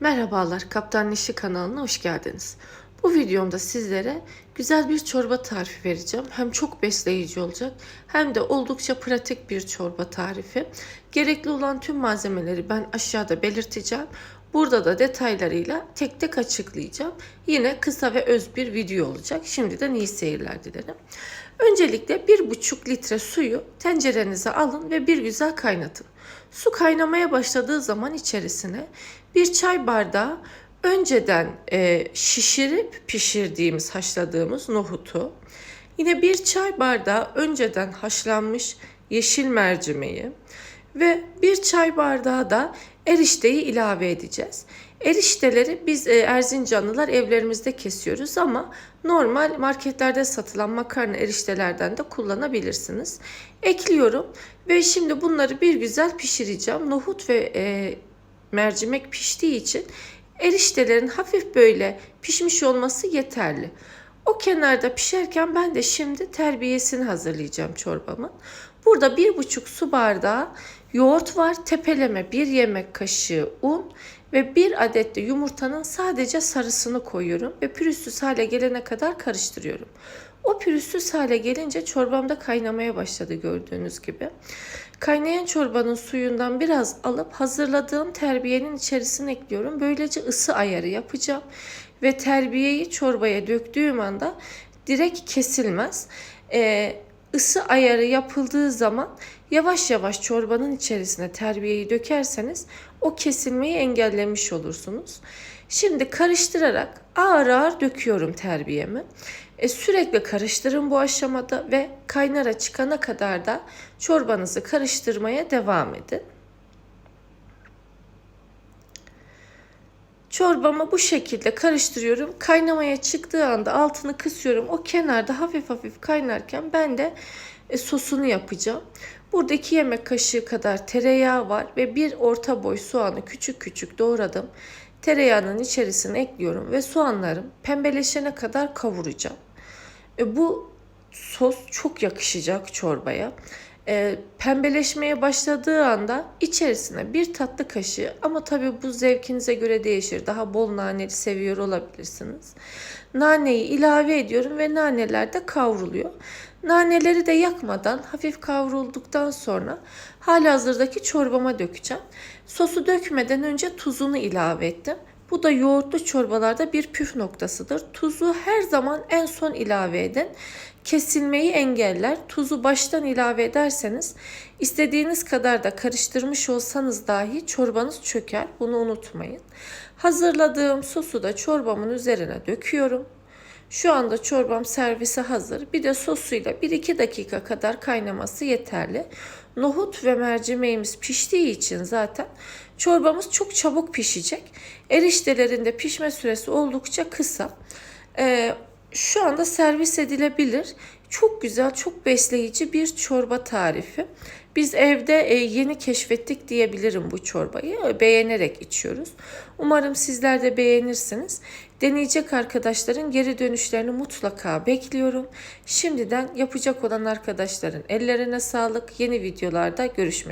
Merhabalar, Kaptan Nişi kanalına hoş geldiniz. Bu videomda sizlere güzel bir çorba tarifi vereceğim. Hem çok besleyici olacak hem de oldukça pratik bir çorba tarifi. Gerekli olan tüm malzemeleri ben aşağıda belirteceğim. Burada da detaylarıyla tek tek açıklayacağım. Yine kısa ve öz bir video olacak. Şimdiden iyi seyirler dilerim. Öncelikle 1,5 litre suyu tencerenize alın ve bir güzel kaynatın. Su kaynamaya başladığı zaman içerisine bir çay bardağı önceden e, şişirip pişirdiğimiz, haşladığımız nohutu, yine bir çay bardağı önceden haşlanmış yeşil mercimeği ve bir çay bardağı da erişteyi ilave edeceğiz. Erişteleri biz e, Erzincanlılar evlerimizde kesiyoruz ama normal marketlerde satılan makarna eriştelerden de kullanabilirsiniz. Ekliyorum ve şimdi bunları bir güzel pişireceğim. Nohut ve e, mercimek piştiği için eriştelerin hafif böyle pişmiş olması yeterli. O kenarda pişerken ben de şimdi terbiyesini hazırlayacağım çorbamın. Burada bir buçuk su bardağı yoğurt var. Tepeleme bir yemek kaşığı un ve bir adet de yumurtanın sadece sarısını koyuyorum ve pürüzsüz hale gelene kadar karıştırıyorum. O pürüzsüz hale gelince çorbam da kaynamaya başladı gördüğünüz gibi. Kaynayan çorbanın suyundan biraz alıp hazırladığım terbiyenin içerisine ekliyorum. Böylece ısı ayarı yapacağım ve terbiyeyi çorbaya döktüğüm anda direkt kesilmez. Ee, ısı ayarı yapıldığı zaman yavaş yavaş çorbanın içerisine terbiyeyi dökerseniz o kesilmeyi engellemiş olursunuz. Şimdi karıştırarak ağır ağır döküyorum terbiyemi. E, sürekli karıştırın bu aşamada ve kaynara çıkana kadar da çorbanızı karıştırmaya devam edin. Çorbamı bu şekilde karıştırıyorum. Kaynamaya çıktığı anda altını kısıyorum. O kenarda hafif hafif kaynarken ben de e, sosunu yapacağım. Burada 2 yemek kaşığı kadar tereyağı var ve bir orta boy soğanı küçük küçük doğradım. Tereyağının içerisine ekliyorum ve soğanlarım pembeleşene kadar kavuracağım. E, bu sos çok yakışacak çorbaya. E, pembeleşmeye başladığı anda içerisine bir tatlı kaşığı ama tabii bu zevkinize göre değişir. Daha bol naneli seviyor olabilirsiniz. Naneyi ilave ediyorum ve naneler de kavruluyor. Naneleri de yakmadan hafif kavrulduktan sonra halihazırdaki çorbama dökeceğim. Sosu dökmeden önce tuzunu ilave ettim. Bu da yoğurtlu çorbalarda bir püf noktasıdır. Tuzu her zaman en son ilave edin. Kesilmeyi engeller. Tuzu baştan ilave ederseniz istediğiniz kadar da karıştırmış olsanız dahi çorbanız çöker. Bunu unutmayın. Hazırladığım sosu da çorbamın üzerine döküyorum. Şu anda çorbam servise hazır. Bir de sosuyla 1-2 dakika kadar kaynaması yeterli. Nohut ve mercimeğimiz piştiği için zaten çorbamız çok çabuk pişecek. Eriştelerin de pişme süresi oldukça kısa. Ee, şu anda servis edilebilir. Çok güzel, çok besleyici bir çorba tarifi. Biz evde e, yeni keşfettik diyebilirim bu çorbayı. Beğenerek içiyoruz. Umarım sizler de beğenirsiniz. Deneyecek arkadaşların geri dönüşlerini mutlaka bekliyorum. Şimdiden yapacak olan arkadaşların ellerine sağlık. Yeni videolarda görüşmek